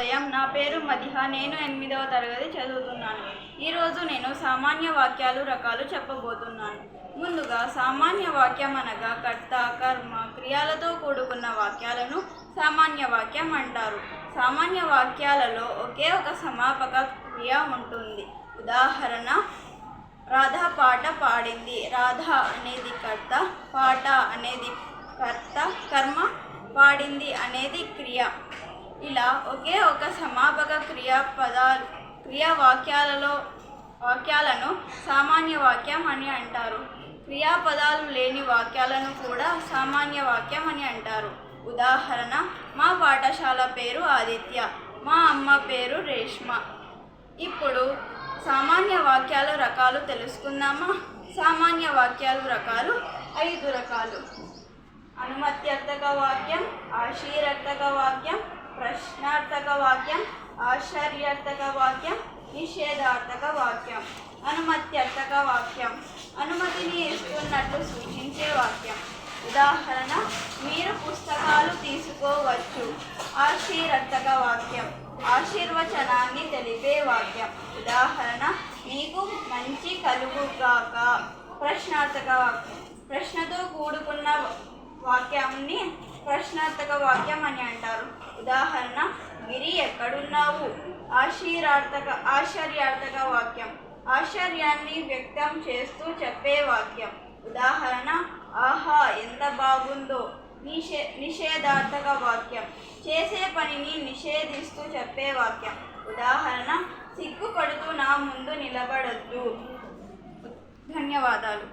ఉదయం నా పేరు మదిహ. నేను ఎనిమిదవ తరగతి చదువుతున్నాను. ఈరోజు నేను సామాన్య వాక్యాలు రకాలు చెప్పబోతున్నాను. ముందుగా సామాన్య వాక్యం అనగా కర్త కర్మ క్రియాలతో కూడుకున్న వాక్యాలను సామాన్య వాక్యం అంటారు. సామాన్య వాక్యాలలో ఒకే ఒక సమాపక క్రియ ఉంటుంది. ఉదాహరణ రాధ పాట పాడింది. రాధ అనేది కర్త పాట అనేది కర్త కర్మ పాడింది అనేది క్రియ. ఇలా ఒకే ఒక సమాపక క్రియా పదాలు క్రియా వాక్యాలలో వాక్యాలను సామాన్య వాక్యం అని అంటారు. క్రియాపదాలు లేని వాక్యాలను కూడా సామాన్య వాక్యం అని అంటారు. ఉదాహరణ మా పాఠశాల పేరు ఆదిత్య మా అమ్మ పేరు రేష్మ. ఇప్పుడు సామాన్య వాక్యాల రకాలు తెలుసుకుందామా? సామాన్య వాక్యాలు రకాలు ఐదు రకాలు. అనుమత్యర్థక వాక్యం ఆశీరర్థక వాక్యం ప్రశ్నార్థక వాక్యం ఆశ్చర్యార్థక వాక్యం నిషేధార్థక వాక్యం అనుమత్యర్థక వాక్యం అనుమతిని ఇస్తున్నట్లు సూచించే వాక్యం. ఉదాహరణ మీరు పుస్తకాలు తీసుకోవచ్చు. ఆశీరర్థక వాక్యం ఆశీర్వచనాన్ని తెలిపే వాక్యం. ఉదాహరణ మీకు మంచి కలుగుగాక ప్రశ్నార్థక వాక్యం ప్రశ్నతో కూడుకున్న వాక్యాన్ని ప్రశ్నార్థక వాక్యం అని అంటారు. ఉదాహరణ గిరి ఎక్కడున్నావు? ఆశీరార్థక ఆశ్చర్యార్థక వాక్యం. ఆశ్చర్యాన్ని వ్యక్తం చేస్తూ చెప్పే వాక్యం. ఉదాహరణ ఆహా ఎంత బాగుందో. నిషే నిషేధార్థక వాక్యం. చేసే పనిని నిషేధిస్తూ చెప్పే వాక్యం. ఉదాహరణ సిగ్గుపడుతూ నా ముందు నిలబడద్దు. ధన్యవాదాలు.